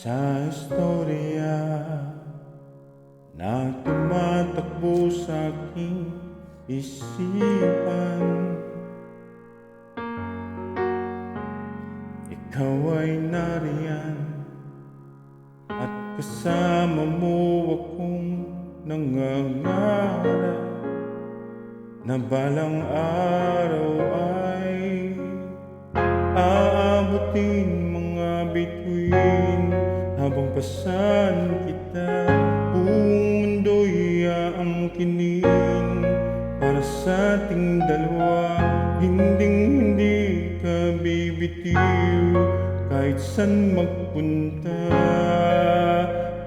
Sa istorya na tumatakbo sa aking isipan Ikaw ay nariyan at kasama mo akong nangangarap na balang araw ay aabutin mga bituin habang pasan kita buong mundo'y aangkinin para sa ating dalawa hinding hindi ka bibitiw. Kahit saan magpunta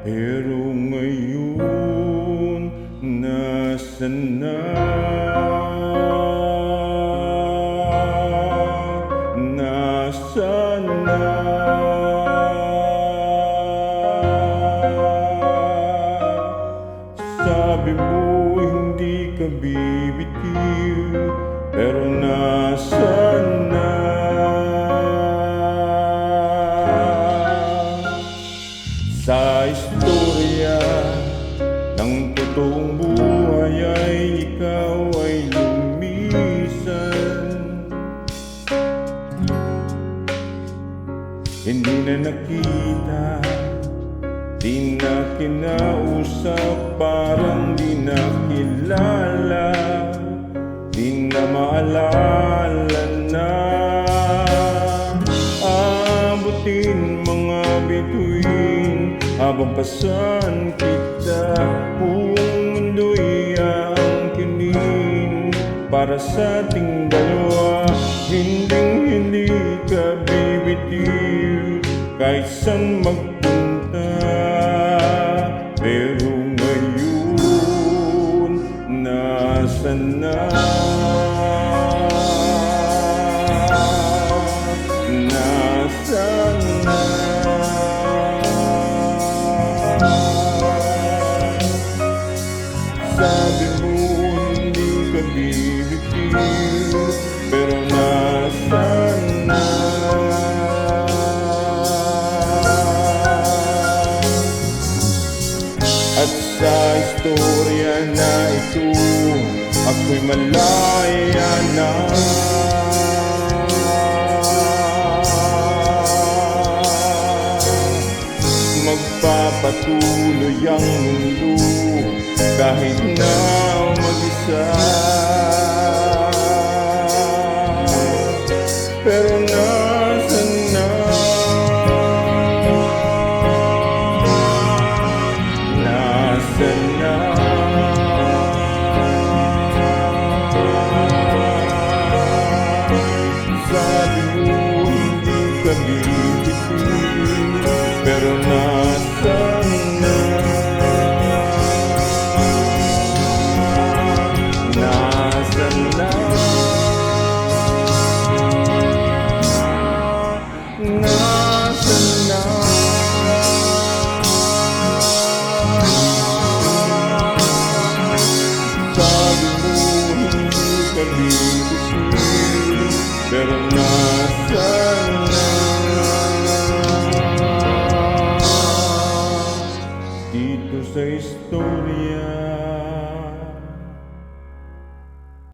pero ngayon nasan na? Nasaan na Sabi mo hindi ka bibitiw Pero nasaan na? Sa istorya ng totoong buhay ay ikaw ay lumisan. Hindi na nakita, di na kinausap, parang di na kilala. Di na maalala na. Abutin mga bituin Habang pasan kita Buong mundo'y aangkinin Para sa ating dalawa Hinding hindi ka bibitiw Kahit saan magpunta Na Nasaan na Sabi mo hindi ka bibitiw Pero nasaan na At sa istorya na ito Ako'y malaya na. Magpapatuloy ang mundo Kahit na mag-isa hindi ka bibitiw Pero nasaan na Dito sa istorya